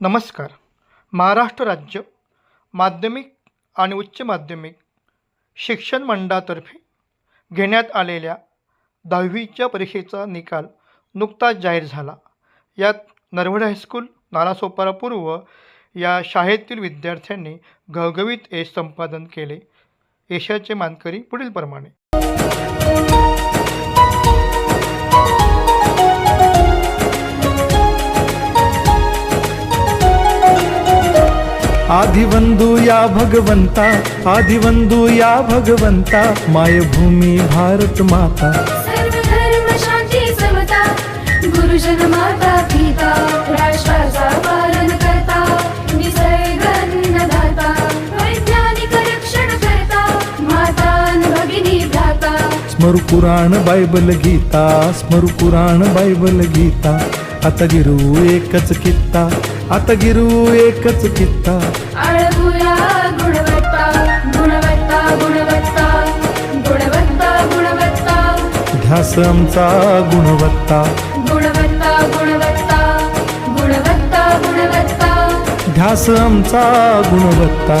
नमस्कार. महाराष्ट्र राज्य माध्यमिक आणि उच्च माध्यमिक शिक्षण मंडळातर्फे घेण्यात आलेल्या दहावीच्या परीक्षेचा निकाल नुकताच जाहीर झाला. यात नरवडे हायस्कूल नालासोपारा पूर्व या शाळेतील विद्यार्थ्यांनी घवघवीत यश संपादन केले. यशाचे मानकरी पुढीलप्रमाणे आदिवंदू या भगवंता आदिवंदू या भगवंता मायभूमी भारत माता. सर्व धर्म शांती समता गुरुजन माता पिता भ्राता स्मरु पुराण बायबल गीता स्मरु पुराण बायबल गीता आता गिरू एकच कित्ता आता गिरू एकच कित्ता आळगुया गुणवत्ता गुणवत्ता गुणवत्ता गुणवत्ता गुणवत्ता ध्यास आमचा गुणवत्ता गुणवत्ता गुणवत्ता गुणवत्ता गुणवत्ता ध्यास आमचा गुणवत्ता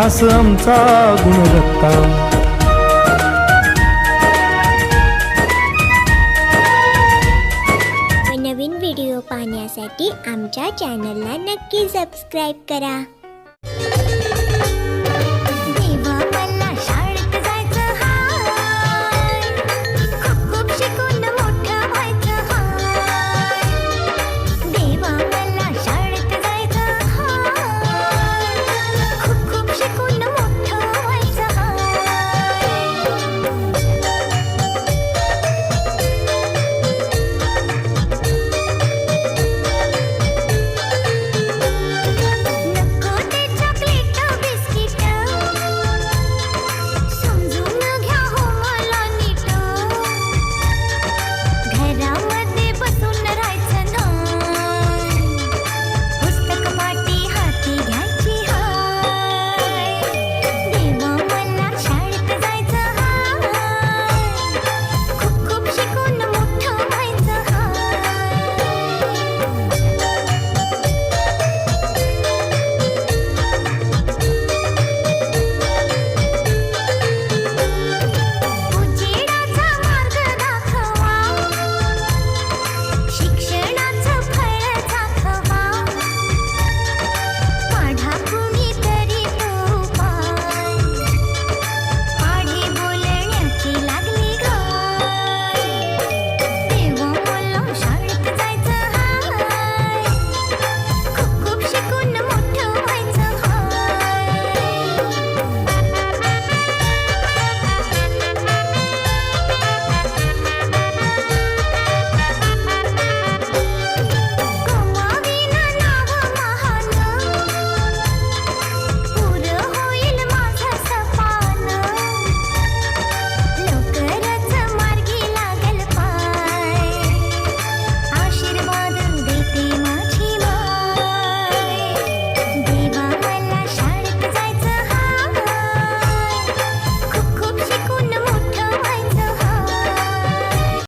इतिहास आमचा गुणवत्ता. नवीन व्हिडिओ पाहण्यासाठी आमच्या चॅनलला नक्की सबस्क्राईब करा.